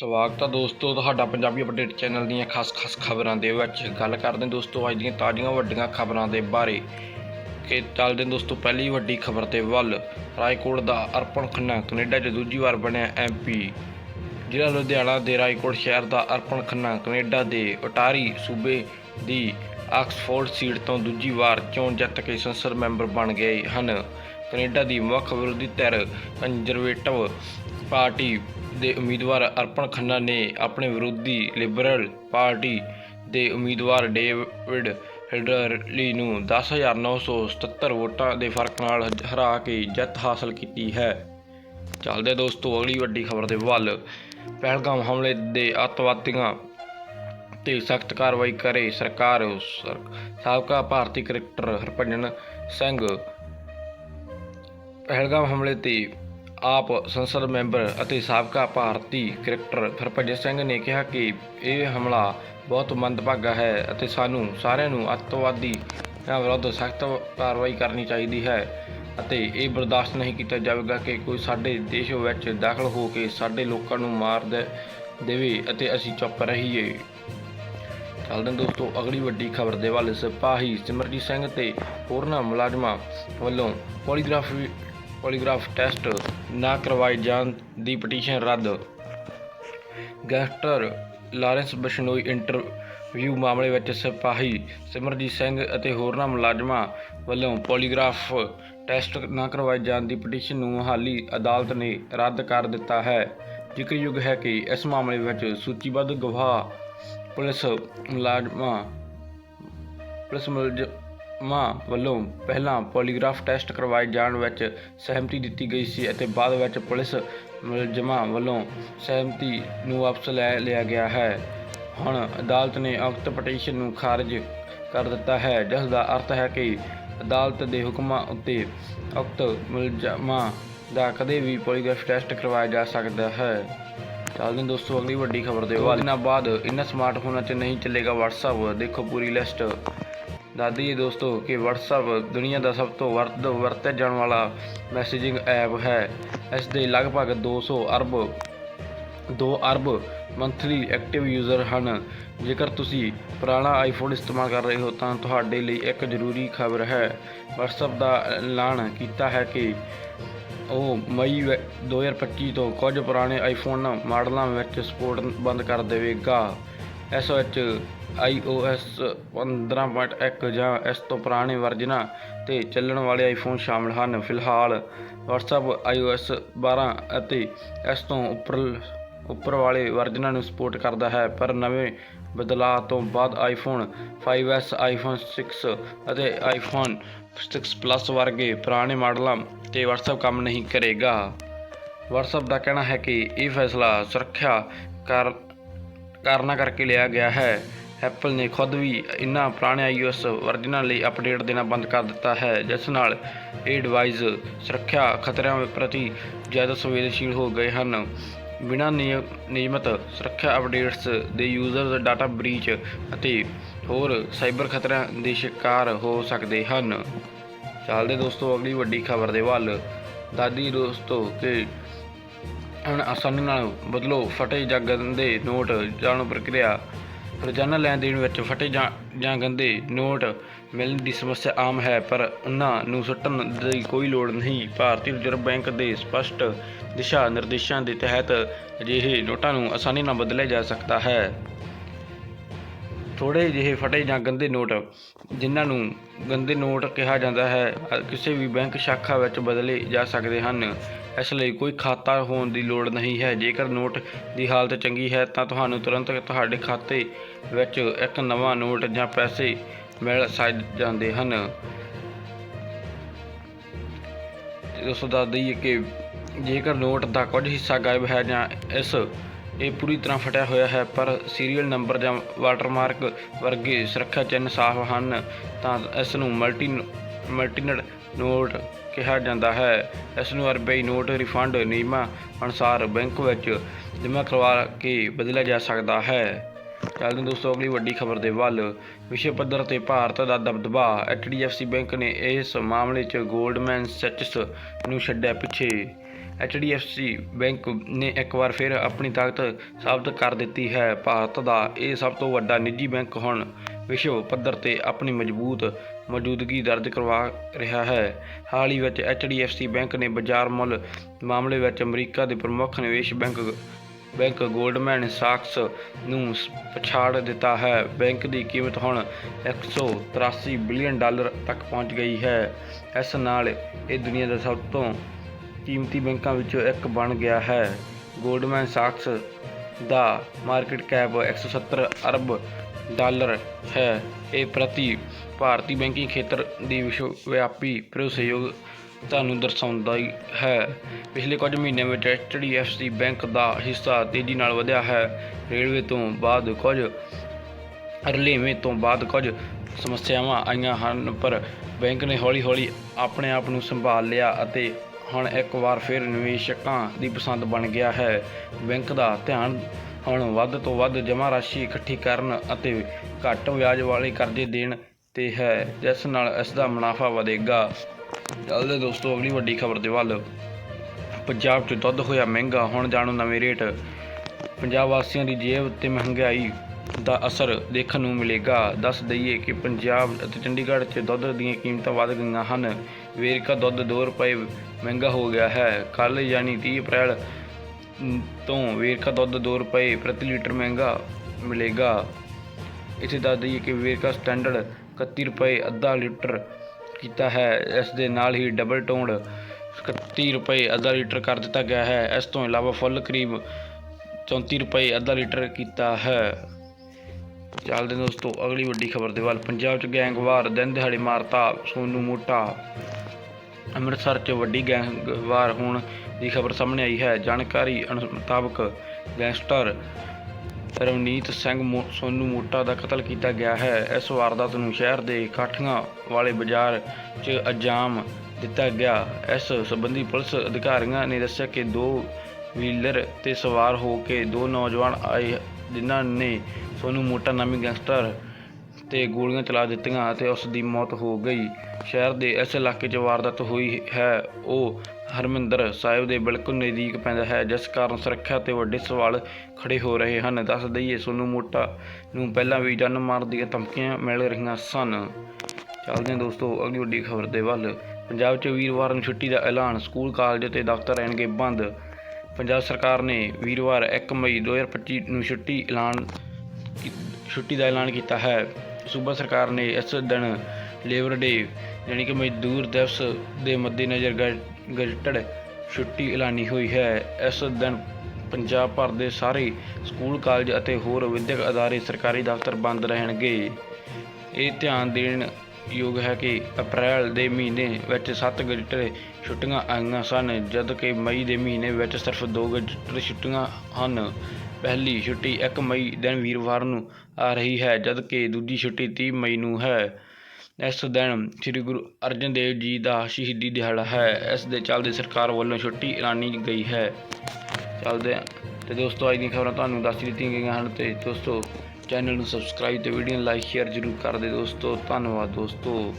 ਸਵਾਗਤ ਹੈ ਦੋਸਤੋ, ਤੁਹਾਡਾ ਪੰਜਾਬੀ ਅਪਡੇਟ ਚੈਨਲ ਦੀਆਂ ਖਾਸ-ਖਾਸ ਖਬਰਾਂ ਦੇ ਵਿੱਚ। ਗੱਲ ਕਰਦੇ ਹਾਂ ਦੋਸਤੋ, ਅੱਜ ਦੀਆਂ ਤਾਜ਼ੀਆਂ ਵੱਡੀਆਂ ਖਬਰਾਂ ਦੇ ਬਾਰੇ। ਕਿ ਚੱਲਦੇ ਦੋਸਤੋ, ਪਹਿਲੀ ਵੱਡੀ ਖਬਰ ਤੇ ਵੱਲ। ਰਾਏਕੋਟ ਦਾ ਅਰਪਣ ਖੰਨਾ, ਕੈਨੇਡਾ 'ਚ ਦੂਜੀ ਵਾਰ ਬਣਿਆ ਐਮਪੀ ਜ਼ਿਲ੍ਹਾ ਲੁਧਿਆਣਾ ਦੇ ਰਾਏਕੋਟ ਸ਼ਹਿਰ ਦਾ ਅਰਪਣ ਖੰਨਾ, ਕੈਨੇਡਾ ਦੇ ਅਟਾਰੀ ਸੂਬੇ ਦੀ ਆਕਸਫੋਰਡ ਸੀਟ ਤੋਂ ਦੂਜੀ ਵਾਰ ਚੋਣ ਜਿੱਤ ਕੇ ਸੰਸਦ ਮੈਂਬਰ ਬਣ ਗਏ ਹਨ। ਕੈਨੇਡਾ ਦੀ ਮੁੱਖ ਵਿਰੋਧੀ ਧਿਰ ਕੰਜ਼ਰਵੇਟਿਵ ਪਾਰਟੀ ਦੇ ਉਮੀਦਵਾਰ ਅਰਪਣ ਖੰਨਾ ਨੇ ਆਪਣੇ ਵਿਰੋਧੀ ਲਿਬਰਲ ਪਾਰਟੀ ਦੇ ਉਮੀਦਵਾਰ ਡੇਵਿਡ ਹਿਡਰਲੀ ਨੂੰ 10977 ਵੋਟਾਂ ਦੇ ਫ਼ਰਕ ਨਾਲ ਹਰਾ ਕੇ ਜਿੱਤ ਹਾਸਲ ਕੀਤੀ ਹੈ। ਚੱਲਦੇ ਦੋਸਤੋ, ਅਗਲੀ ਵੱਡੀ ਖਬਰ ਦੇ ਵੱਲ। ਪਹਿਲਗਾਮ ਹਮਲੇ ਦੇ ਅੱਤਵਾਦੀਆਂ ਤੇ ਸਖਤ ਕਾਰਵਾਈ ਕਰੇ ਸਰਕਾਰ ਸਾਬਕਾ ਭਾਰਤੀ ਕ੍ਰਿਕਟਰ ਹਰਭਜਨ ਸਿੰਘ। ਪਹਿਲਗਾਮ ਹਮਲੇ ਤੇ ਆਪ ਸੰਸਦ ਮੈਂਬਰ ਅਤੇ ਸਾਬਕਾ ਭਾਰਤੀ ਕ੍ਰਿਕਟਰ ਹਰਭਜਨ ਸਿੰਘ ਨੇ ਕਿਹਾ ਕਿ ਇਹ ਹਮਲਾ ਬਹੁਤ ਮੰਦਭਾਗਾ ਹੈ ਅਤੇ ਸਾਨੂੰ ਸਾਰਿਆਂ ਨੂੰ ਅੱਤਵਾਦੀਆਂ ਵਿਰੁੱਧ ਸਖਤ ਕਾਰਵਾਈ ਕਰਨੀ ਚਾਹੀਦੀ ਹੈ ਅਤੇ ਇਹ ਬਰਦਾਸ਼ਤ ਨਹੀਂ ਕੀਤਾ ਜਾਵੇਗਾ ਕਿ ਕੋਈ ਸਾਡੇ ਦੇਸ਼ ਵਿੱਚ ਦਾਖਲ ਹੋ ਕੇ ਸਾਡੇ ਲੋਕਾਂ ਨੂੰ ਮਾਰ ਦੇ, ਦੇਵੇ ਅਤੇ ਅਸੀਂ ਚੁੱਪ ਰਹੀਏ। ਚੱਲਦੇ ਦੋਸਤੋ, ਅਗਲੀ ਵੱਡੀ ਖਬਰ ਦੇ ਵੱਲ। ਸਿਪਾਹੀ ਸਿਮਰਜੀਤ ਸਿੰਘ ਤੇ ਹੋਰਨਾਂ ਮੁਲਾਜ਼ਮਾਂ ਵੱਲੋਂ ਪੋਲੀਗ੍ਰਾਫ ਪੋਲੀਗ੍ਰਾਫ ਟੈਸਟ ਨਾ ਕਰਵਾਏ ਜਾਣ ਦੀ ਪਟੀਸ਼ਨ ਰੱਦ। ਗੈਸਟਰ ਲਾਰੈਂਸ ਬਸ਼ਨੋਈ ਇੰਟਰਵਿਊ ਮਾਮਲੇ ਵਿੱਚ ਸਿਪਾਹੀ ਸਿਮਰਜੀਤ ਸਿੰਘ ਅਤੇ ਹੋਰਨਾਂ ਮੁਲਾਜ਼ਮਾਂ ਵੱਲੋਂ ਪੋਲੀਗ੍ਰਾਫ ਟੈਸਟ ਨਾ ਕਰਵਾਏ ਜਾਣ ਦੀ ਪਟੀਸ਼ਨ ਨੂੰ ਮੁਹਾਲੀ ਅਦਾਲਤ ਨੇ ਰੱਦ ਕਰ ਦਿੱਤਾ ਹੈ। ਜ਼ਿਕਰਯੋਗ ਹੈ ਕਿ ਇਸ ਮਾਮਲੇ ਵਿੱਚ ਸੂਚੀਬੱਧ ਗਵਾਹ ਪੁਲਿਸ ਮੁਲਾਜ਼ਮਾਂ ਪੁਲਿਸ ਮੁਲਜ਼ਮਾਂ ਵੱਲੋਂ ਪਹਿਲਾਂ ਪੋਲੀਗ੍ਰਾਫ ਟੈਸਟ ਕਰਵਾਏ ਜਾਣ ਵਿੱਚ ਸਹਿਮਤੀ ਦਿੱਤੀ ਗਈ ਸੀ ਅਤੇ ਬਾਅਦ ਵਿੱਚ ਪੁਲਿਸ ਮੁਲਜ਼ਮਾਂ ਵੱਲੋਂ ਸਹਿਮਤੀ ਨੂੰ ਵਾਪਸ ਲੈ ਲਿਆ ਗਿਆ ਹੈ। ਹੁਣ ਅਦਾਲਤ ਨੇ ਉਕਤ ਪਟੀਸ਼ਨ ਨੂੰ ਖਾਰਜ ਕਰ ਦਿੱਤਾ ਹੈ, ਜਿਸ ਦਾ ਅਰਥ ਹੈ ਕਿ ਅਦਾਲਤ ਦੇ ਹੁਕਮਾਂ ਉੱਤੇ ਉਕਤ ਮੁਲਜ਼ਮਾਂ ਦਾ ਕਦੇ ਵੀ ਪੋਲੀਗ੍ਰਾਫ ਟੈਸਟ ਕਰਵਾਇਆ ਜਾ ਸਕਦਾ ਹੈ। ਚੱਲਦੇ ਦੋਸਤੋ, ਅਗਲੀ ਵੱਡੀ ਖਬਰ ਦੇ ਵੱਲ ਦਿਨਾਂ ਬਾਅਦ ਇਹਨਾਂ ਸਮਾਰਟਫੋਨਾਂ 'ਚ ਨਹੀਂ ਚੱਲੇਗਾ WhatsApp ਦੇਖੋ ਪੂਰੀ ਲਿਸਟ ਦੱਸ ਜੀ, ਦੋਸਤੋ, ਕਿ WhatsApp ਦੁਨੀਆ ਦਾ ਸਭ ਤੋਂ ਵਰਤ, ਵਰਤਿਆ ਜਾਣ ਵਾਲਾ ਮੈਸੇਜਿੰਗ ਐਪ ਹੈ। ਇਸ ਦੇ ਲਗਭਗ 200 ਅਰਬ 2 ਅਰਬ ਮੰਥਲੀ ਐਕਟਿਵ ਯੂਜ਼ਰ ਹਨ। ਜੇਕਰ ਤੁਸੀਂ ਪੁਰਾਣਾ ਆਈਫੋਨ ਇਸਤੇਮਾਲ ਕਰ ਰਹੇ ਹੋ, ਤਾਂ ਤੁਹਾਡੇ ਲਈ ਇੱਕ ਜ਼ਰੂਰੀ ਖਬਰ ਹੈ। WhatsApp ਦਾ ਐਲਾਨ ਕੀਤਾ ਹੈ ਕਿ ਉਹ ਮਈ ਵ- 2025 ਤੋਂ ਕੁਝ ਪੁਰਾਣੇ ਆਈਫੋਨ ਮਾਡਲਾਂ ਵਿੱਚ ਸਪੋਰਟ ਬੰਦ ਕਰ ਦੇਵੇਗਾ। ਇਸ ਵਿੱਚ iOS 15.1 ਜਾਂ ਇਸ ਤੋਂ ਪੁਰਾਣੇ ਵਰਜਨਾਂ ਤੇ ਚੱਲਣ ਵਾਲੇ ਆਈਫੋਨ ਸ਼ਾਮਲ ਹਨ। ਫਿਲਹਾਲ WhatsApp, iOS 12 ਅਤੇ ਇਸ ਤੋਂ ਉੱਪਰ ਉੱਪਰ ਵਾਲੇ ਵਰਜਨਾਂ ਨੂੰ ਸਪੋਰਟ ਕਰਦਾ ਹੈ, ਪਰ ਨਵੇਂ ਬਦਲਾਅ ਤੋਂ ਬਾਅਦ ਆਈਫੋਨ 5s ਆਈਫੋਨ 6 ਅਤੇ ਆਈਫੋਨ 6 ਪਲੱਸ ਵਰਗੇ ਪੁਰਾਣੇ ਮਾਡਲਾਂ ਤੇ WhatsApp ਕੰਮ ਨਹੀਂ ਕਰੇਗਾ। WhatsApp ਦਾ ਕਹਿਣਾ ਹੈ ਕਿ ਇਹ ਫੈਸਲਾ ਸੁਰੱਖਿਆ ਕਰ ਕਾਰਨਾਂ ਕਰਕੇ ਲਿਆ ਗਿਆ ਹੈ। ਐਪਲ ਨੇ ਖੁਦ ਵੀ ਇਨ੍ਹਾਂ ਪੁਰਾਣੇ iOS ਵਰਜਨਾਂ ਲਈ ਅਪਡੇਟ ਦੇਣਾ ਬੰਦ ਕਰ ਦਿੱਤਾ ਹੈ, ਜਿਸ ਨਾਲ ਇਹ ਡਿਵਾਈਸ ਸੁਰੱਖਿਆ ਖਤਰਿਆਂ ਪ੍ਰਤੀ ਜ਼ਿਆਦਾ ਸੰਵੇਦਨਸ਼ੀਲ ਹੋ ਗਏ ਹਨ। ਬਿਨਾਂ ਨਿਯ- ਨਿਯਮਤ ਸੁਰੱਖਿਆ ਅਪਡੇਟਸ ਦੇ ਯੂਜ਼ਰਸ ਡਾਟਾ ਬ੍ਰੀਚ ਅਤੇ ਹੋਰ ਸਾਈਬਰ ਖਤਰਿਆਂ ਦੇ ਸ਼ਿਕਾਰ ਹੋ ਸਕਦੇ ਹਨ। ਚੱਲਦੇ ਦੋਸਤੋ, ਅਗਲੀ ਵੱਡੀ ਖਬਰ ਦੇ ਵੱਲ। ਦਾਦੀ ਦੋਸਤੋ, ਕਿ ਹੁਣ ਆਸਾਨੀ ਨਾਲ ਬਦਲੋ, ਫਟੇ ਜਾਂ ਗੰਦੇ ਨੋਟ ਜਾਣੋ ਪ੍ਰਕਿਰਿਆ। ਰੋਜ਼ਾਨਾ ਲੈਣ ਦੇਣ ਵਿੱਚ ਫਟੇ ਜਾਂ ਜਾਂ ਗੰਦੇ ਨੋਟ ਮਿਲਣ ਦੀ ਸਮੱਸਿਆ ਆਮ ਹੈ, ਪਰ ਉਹਨਾਂ ਨੂੰ ਸੁੱਟਣ ਦੀ ਕੋਈ ਲੋੜ ਨਹੀਂ। ਭਾਰਤੀ ਰਿਜ਼ਰਵ ਬੈਂਕ ਦੇ ਸਪਸ਼ਟ ਦਿਸ਼ਾ ਨਿਰਦੇਸ਼ਾਂ ਦੇ ਤਹਿਤ ਅਜਿਹੇ ਨੋਟਾਂ ਨੂੰ ਆਸਾਨੀ ਨਾਲ ਬਦਲਿਆ ਜਾ ਸਕਦਾ ਹੈ। ਥੋੜੇ ਜਿਹੇ ਫਟੇ ਜਾਂ ਗੰਦੇ ਨੋਟ, ਜਿਨ੍ਹਾਂ ਨੂੰ ਗੰਦੇ ਨੋਟ ਕਿਹਾ ਜਾਂਦਾ ਹੈ ਕਿਸੇ ਵੀ ਬੈਂਕ ਸ਼ਾਖਾ ਵਿੱਚ ਬਦਲੇ ਜਾ ਸਕਦੇ ਹਨ। ਇਸ ਲਈ ਕੋਈ ਖਾਤਾ ਹੋਣ ਦੀ ਲੋੜ ਨਹੀਂ ਹੈ। ਜੇਕਰ ਨੋਟ ਦੀ ਹਾਲਤ ਚੰਗੀ ਹੈ, ਤਾਂ ਤੁਹਾਨੂੰ ਤੁਰੰਤ ਤੁਹਾਡੇ ਖਾਤੇ ਵਿੱਚ ਇੱਕ ਨਵਾਂ ਨੋਟ ਜਾਂ ਪੈਸੇ ਮਿਲ ਸਕ, ਜਾਂਦੇ ਹਨ। ਦੋਸਤੋ ਦੱਸ ਦਈਏ ਕਿ ਜੇਕਰ ਨੋਟ ਦਾ ਕੁਝ ਹਿੱਸਾ ਗਾਇਬ ਹੈ ਜਾਂ ਇਸ, ਇਹ ਪੂਰੀ ਤਰ੍ਹਾਂ ਫਟਿਆ ਹੋਇਆ ਹੈ, ਪਰ ਸੀਰੀਅਲ ਨੰਬਰ ਜਾਂ ਵਾਟਰਮਾਰਕ ਵਰਗੇ ਸੁਰੱਖਿਆ ਚਿੰਨ੍ਹ ਸਾਫ਼ ਹਨ, ਤਾਂ ਇਸ ਨੂੰ ਮਲਟੀ, ਮਲਟੀਨਟ ਨੋਟ ਕਿਹਾ ਜਾਂਦਾ ਹੈ। ਇਸ ਨੂੰ ਆਰਬੀਆਈ ਨੋਟ ਰਿਫੰਡ ਨਿਯਮਾਂ ਅਨੁਸਾਰ ਬੈਂਕ ਵਿੱਚ ਜਮ੍ਹਾਂ ਕਰਵਾ ਕੇ ਬਦਲਿਆ ਜਾ ਸਕਦਾ ਹੈ। ਚੱਲਦੇ ਹਾਂ ਦੋਸਤੋ, ਅਗਲੀ ਵੱਡੀ ਖਬਰ ਦੇ ਵੱਲ। ਵਿਸ਼ਵ ਪੱਧਰ ਤੇ ਭਾਰਤ ਦਾ ਦਬਦਬਾ। ਐਚਡੀਐਫਸੀ ਬੈਂਕ ਨੇ ਇਸ ਮਾਮਲੇ 'ਚ ਗੋਲਡਮੈਨ ਸੈਚਸ ਨੂੰ ਛੱਡਿਆ ਪਿੱਛੇ। HDFC ਬੈਂਕ ਨੇ ਇੱਕ ਵਾਰ ਫਿਰ ਆਪਣੀ ਤਾਕਤ ਸਾਬਤ ਕਰ ਦਿੱਤੀ ਹੈ। ਭਾਰਤ ਦਾ ਇਹ ਸਭ ਤੋਂ ਵੱਡਾ ਨਿੱਜੀ ਬੈਂਕ ਹੁਣ ਵਿਸ਼ਵ ਪੱਧਰ ਤੇ ਆਪਣੀ ਮਜ਼ਬੂਤ ਮੌਜੂਦਗੀ ਦਰਜ ਕਰਵਾ ਰਿਹਾ ਹੈ। ਹਾਲ ਹੀ ਵਿੱਚ HDFC ਬੈਂਕ ਨੇ ਬਾਜ਼ਾਰ ਮੁੱਲ ਮਾਮਲੇ ਵਿੱਚ ਅਮਰੀਕਾ ਦੇ ਪ੍ਰਮੁੱਖ ਨਿਵੇਸ਼ ਬੈਂਕ ਬੈਂਕ ਗੋਲਡਮੈਨ ਸਾਕਸ ਨੂੰ ਸ- ਪਛਾੜ ਦਿੱਤਾ ਹੈ। ਬੈਂਕ ਦੀ ਕੀਮਤ ਹੁਣ 183 ਬਿਲੀਅਨ ਡਾਲਰ ਤੱਕ ਪਹੁੰਚ ਗਈ ਹੈ। ਇਸ ਨਾਲ ਇਹ ਦੁਨੀਆ ਦਾ ਸਭ ਤੋਂ ਕੀਮਤੀ ਬੈਂਕਾਂ ਵਿੱਚੋਂ ਇੱਕ ਬਣ ਗਿਆ ਹੈ। ਗੋਲਡਮੈਨ ਸਾਕਸ ਦਾ ਮਾਰਕੀਟ ਕੈਪ 170 ਅਰਬ ਡਾਲਰ ਹੈ। ਇਹ ਪ੍ਰਤੀ ਭਾਰਤੀ ਬੈਂਕਿੰਗ ਖੇਤਰ ਦੀ ਵਿਸ਼ਵ ਵਿਆਪੀ ਭਰੋਸੇਯੋਗ ਤੁਹਾਨੂੰ ਦਰਸਾਉਂਦਾ ਹੈ ਪਿਛਲੇ ਕੁਝ ਮਹੀਨਿਆਂ ਵਿੱਚ HDFC ਬੈਂਕ ਦਾ ਹਿੱਸਾ ਤੇਜ਼ੀ ਨਾਲ ਵਧਿਆ ਹੈ। ਰੇਲਵੇ ਤੋਂ ਬਾਅਦ ਕੁਝ ਰਲੇਵੇਂ ਤੋਂ ਬਾਅਦ ਕੁਝ ਸਮੱਸਿਆਵਾਂ ਆਈਆਂ ਹਨ, ਪਰ ਬੈਂਕ ਨੇ ਹੌਲੀ-ਹੌਲੀ ਆਪਣੇ ਆਪ ਨੂੰ ਸੰਭਾਲ ਲਿਆ ਅਤੇ ਹੁਣ ਇੱਕ ਵਾਰ ਫਿਰ ਨਿਵੇਸ਼ਕਾਂ ਦੀ ਪਸੰਦ ਬਣ ਗਿਆ ਹੈ। ਬੈਂਕ ਦਾ ਧਿਆਨ ਹੁਣ ਵੱਧ ਤੋਂ ਵੱਧ ਜਮ੍ਹਾਂ ਰਾਸ਼ੀ ਇਕੱਠੀ ਕਰਨ ਅਤੇ ਘੱਟ ਵਿਆਜ ਵਾਲੇ ਕਰਜ਼ੇ ਦੇਣ ਤੇ ਹੈ, ਜਿਸ ਨਾਲ ਇਸ ਦਾ ਮੁਨਾਫਾ ਵਧੇਗਾ। ਚੱਲਦੇ ਦੋਸਤੋ, ਅਗਲੀ ਵੱਡੀ ਖਬਰ ਦੇ ਵੱਲ। ਪੰਜਾਬ 'ਚ ਦੁੱਧ ਹੋਇਆ ਮਹਿੰਗਾ, ਹੁਣ ਜਾਣੋ ਨਵੇਂ ਰੇਟ। ਪੰਜਾਬ ਵਾਸੀਆਂ ਦੀ ਜੇਬ ਤੇ ਮਹਿੰਗਾਈ ਦਾ ਅਸਰ ਦੇਖਣ ਨੂੰ ਮਿਲੇਗਾ। ਦੱਸ ਦਈਏ ਕਿ ਪੰਜਾਬ ਅਤੇ ਚੰਡੀਗੜ੍ਹ 'ਚ ਦੁੱਧ ਦੀਆਂ ਕੀਮਤਾਂ ਵਧ ਗਈਆਂ ਹਨ। ਵੇਰਕਾ ਦੁੱਧ 2 ਰੁਪਏ ਮਹਿੰਗਾ ਹੋ ਗਿਆ ਹੈ। ਕੱਲ ਯਾਨੀ 30 ਅਪ੍ਰੈਲ ਤੋਂ ਵੇਰਕਾ ਦੁੱਧ 2 ਰੁਪਏ ਪ੍ਰਤੀ ਲੀਟਰ ਮਹਿੰਗਾ ਮਿਲੇਗਾ। ਇੱਥੇ ਦੱਸ ਦਈਏ ਕਿ ਵੇਰਕਾ ਸਟੈਂਡਰਡ 31 ਰੁਪਏ ਅੱਧਾ ਲੀਟਰ ਕੀਤਾ ਹੈ। ਇਸ ਦੇ ਨਾਲ ਹੀ ਡਬਲ ਟੋਂਡ 31 ਰੁਪਏ ਅੱਧਾ ਲੀਟਰ ਕਰ ਦਿੱਤਾ ਗਿਆ ਹੈ। ਇਸ ਤੋਂ ਇਲਾਵਾ ਫੁੱਲ ਕਰੀਬ 34 ਰੁਪਏ ਅੱਧਾ ਲੀਟਰ ਕੀਤਾ ਹੈ। ਚੱਲਦੇ ਦੋਸਤੋ, ਅਗਲੀ ਵੱਡੀ ਖਬਰ ਦੇ ਵੱਲ। ਪੰਜਾਬ 'ਚ ਗੈਂਗਵਾਰ ਦਿਨ ਦਿਹਾੜੇ ਮਾਰਤਾ ਸੋਨੂ ਮੋਟਾ। ਅੰਮ੍ਰਿਤਸਰ 'ਚ ਵੱਡੀ ਗੈਂਗਵਾਰ ਹੋਣ ਦੀ ਖਬਰ ਸਾਹਮਣੇ ਆਈ ਹੈ। ਜਾਣਕਾਰੀ ਮੁਤਾਬਕ ਗੈਂਗਸਟਰ ਰਵਨੀਤ ਸਿੰਘ ਮੋ- ਸੋਨੂ ਮੋਟਾ ਦਾ ਕਤਲ ਕੀਤਾ ਗਿਆ ਹੈ। ਇਸ ਵਾਰਦਾਤ ਨੂੰ ਸ਼ਹਿਰ ਦੇ ਕਾਠੀਆਂ ਵਾਲੇ ਬਾਜ਼ਾਰ 'ਚ ਅੰਜਾਮ ਦਿੱਤਾ ਗਿਆ। ਇਸ ਸੰਬੰਧੀ ਪੁਲਿਸ ਅਧਿਕਾਰੀਆਂ ਨੇ ਦੱਸਿਆ ਕਿ ਦੋ ਵੀਲਰ ਤੇ ਸਵਾਰ ਹੋ ਕੇ ਦੋ ਨੌਜਵਾਨ ਆਏ, ਜਿਨ੍ਹਾਂ ਨੇ ਸੋਨੂ ਮੋਟਾ ਨਾਮੀ ਗੈਂਗਸਟਰ ਤੇ ਗੋਲੀਆਂ ਚਲਾ ਦਿੱਤੀਆਂ ਅਤੇ ਉਸ ਦੀ ਮੌਤ ਹੋ ਗਈ। ਸ਼ਹਿਰ ਦੇ ਇਸ ਇਲਾਕੇ 'ਚ ਵਾਰਦਾਤ ਹੋਈ ਹੈ। ਉਹ ਹਰਮਿੰਦਰ ਸਾਹਿਬ ਦੇ ਬਿਲਕੁਲ ਨਜ਼ਦੀਕ ਪੈਂਦਾ ਹੈ, ਜਿਸ ਕਾਰਨ ਸੁਰੱਖਿਆ ਤੇ ਵੱਡੇ ਸਵਾਲ ਖੜੇ ਹੋ ਰਹੇ ਹਨ। ਦੱਸ ਦਈਏ, ਸੋਨੂ ਮੋਟਾ ਨੂੰ ਪਹਿਲਾਂ ਵੀ ਜਾਨ ਮਾਰ ਦੀਆਂ ਧਮਕੀਆਂ ਮਿਲ ਰਹੀਆਂ ਸਨ। ਚੱਲਦੇ ਹਾਂ ਦੋਸਤੋ, ਅਗਲੀ ਵੱਡੀ ਖਬਰ ਦੇ ਵੱਲ। ਪੰਜਾਬ 'ਚ ਵੀਰਵਾਰ ਨੂੰ ਛੁੱਟੀ ਦਾ ਐਲਾਨ, ਸਕੂਲ, ਕਾਲਜ ਤੇ ਦਫ਼ਤਰ ਰਹਿਣਗੇ ਬੰਦ। ਪੰਜਾਬ ਸਰਕਾਰ ਨੇ ਵੀਰਵਾਰ 1 ਮਈ 2025 ਨੂੰ ਛੁੱਟੀ ਐਲਾਨ ਛੁੱਟੀ ਦਾ ਐਲਾਨ ਕੀਤਾ ਹੈ। ਸੂਬਾ ਸਰਕਾਰ ਨੇ ਇਸ ਦਿਨ ਲੇਬਰ ਡੇ ਯਾਨੀ ਕਿ ਮਜ਼ਦੂਰ ਦਿਵਸ ਦੇ ਮੱਦੇਨਜ਼ਰ ਗੈ- ਗਜ਼ਟਡ ਛੁੱਟੀ ਐਲਾਨੀ ਹੋਈ ਹੈ। ਇਸ ਦਿਨ ਪੰਜਾਬ ਭਰ ਦੇ ਸਾਰੇ ਸਕੂਲ, ਕਾਲਜ ਅਤੇ ਹੋਰ ਵਿਦਿਅਕ ਅਦਾਰੇ ਸਰਕਾਰੀ ਦਫ਼ਤਰ ਬੰਦ ਰਹਿਣਗੇ। ਇਹ ਧਿਆਨ ਦੇਣ ਯੋਗ ਹੈ ਕਿ ਅਪ੍ਰੈਲ ਦੇ ਮਹੀਨੇ ਵਿੱਚ 7 ਗਜ਼ਟਡ ਛੁੱਟੀਆਂ ਆਈਆਂ ਸਨ, ਜਦ ਕਿ ਮਈ ਦੇ ਮਹੀਨੇ ਵਿੱਚ ਸਿਰਫ 2 ਗਜ਼ਟਡ ਛੁੱਟੀਆਂ ਹਨ। ਪਹਿਲੀ ਛੁੱਟੀ 1 ਮਈ ਦਿਨ ਵੀਰਵਾਰ ਨੂੰ ਆ ਰਹੀ ਹੈ, ਜਦ ਕਿ ਦੂਜੀ ਛੁੱਟੀ 30 ਮਈ ਨੂੰ ਹੈ। ਇਸ ਦਿਨ ਸ੍ਰੀ ਗੁਰੂ ਅਰਜਨ ਦੇਵ ਜੀ ਦਾ ਸ਼ਹੀਦੀ ਦਿਹਾੜਾ ਹੈ। ਇਸ ਦੇ ਚੱਲਦੇ ਸਰਕਾਰ ਵੱਲੋਂ ਛੁੱਟੀ ਐਲਾਨੀ ਗਈ ਹੈ। ਚੱਲਦੇ ਹਾਂ ਤੇ ਦੋਸਤੋ, ਅੱਜ ਦੀਆਂ ਖਬਰਾਂ ਤੁਹਾਨੂੰ ਦੱਸ ਦਿੱਤੀਆਂ ਗਈਆਂ ਹਨ ਤੇ ਦੋਸਤੋ, ਚੈਨਲ ਨੂੰ ਸਬਸਕ੍ਰਾਈਬ ਤੇ ਵੀਡੀਓ ਨੂੰ ਲਾਈਕ ਸ਼ੇਅਰ ਜ਼ਰੂਰ ਕਰ ਦਿਓ ਦੋਸਤੋ। ਧੰਨਵਾਦ ਦੋਸਤੋ।